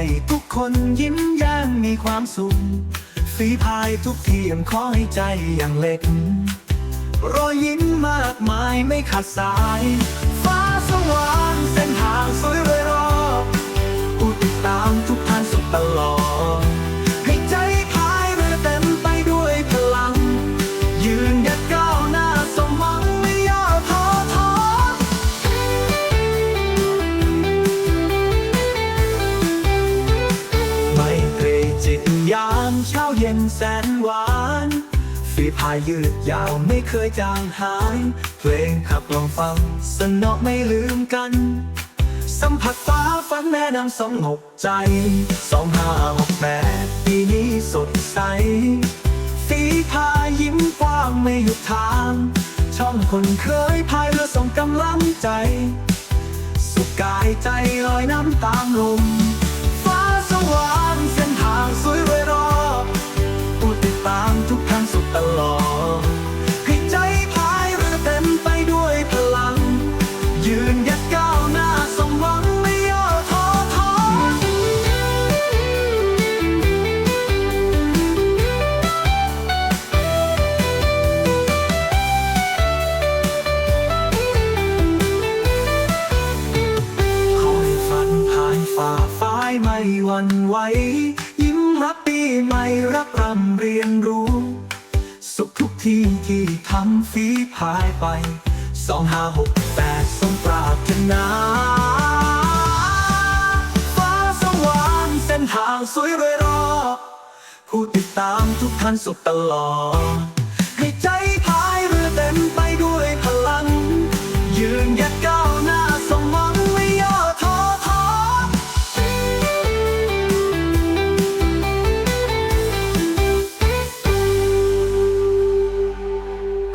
ให้ทุกคนยิ้มแย้มมีความสุขฝีพายทุกเทียมขอให้ใจอย่างเล็ก รอยยิ้มมากมายไม่ขาดสาย ฟ้าสว่างเส้นทางสวยรอย แสนหวานฝีพายยืดยาวไม่เคยจางหาย เพลงขับลองฟังสนอไม่ลืมกัน สัมผัสฟ้าฝันแนะนำสงบใจสองห้าหกแปดปีนี้สดใสฝีพายยิ้มกว้างไม่หยุดทาง ช่องคนเคยพายเรือส่งกำลังใจ สุขกายใจลอยน้ำตามลมฟ้าสว่าง วันไหว ยิ้มรับปีใหม่รับรำเรียนรู้ สุขทุกที่ที่ทำฝีพายไปสองห้าหกแปดสมปรารถนาฟ้าสว่างเส้นทางสวยรอยรอผู้ติดตามทุกท่านสุขตลอดให้ใจ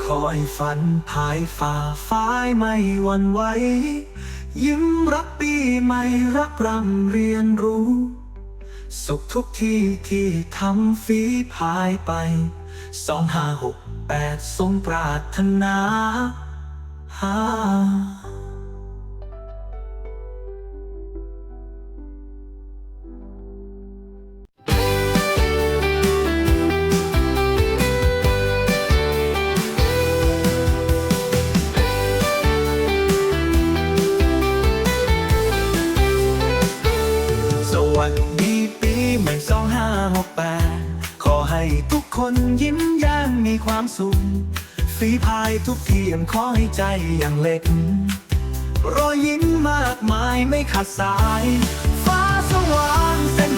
คอยฝันภายฝ่าฟ้ายไม่หวั่นไหวยิ้มรับปีใหม่รับรำเรียนรู้ สุขทุกที่ที่ทำฝีพายไปสองห้าหกแปดสมปรารถนา ทุกคนยิ้มแย้มมีความสุขฝีพายทุกเทียมขอให้ใจอย่างเล็ก รอยยิ้มมากมายไม่ขาดสาย ฟ้าสว่างเซน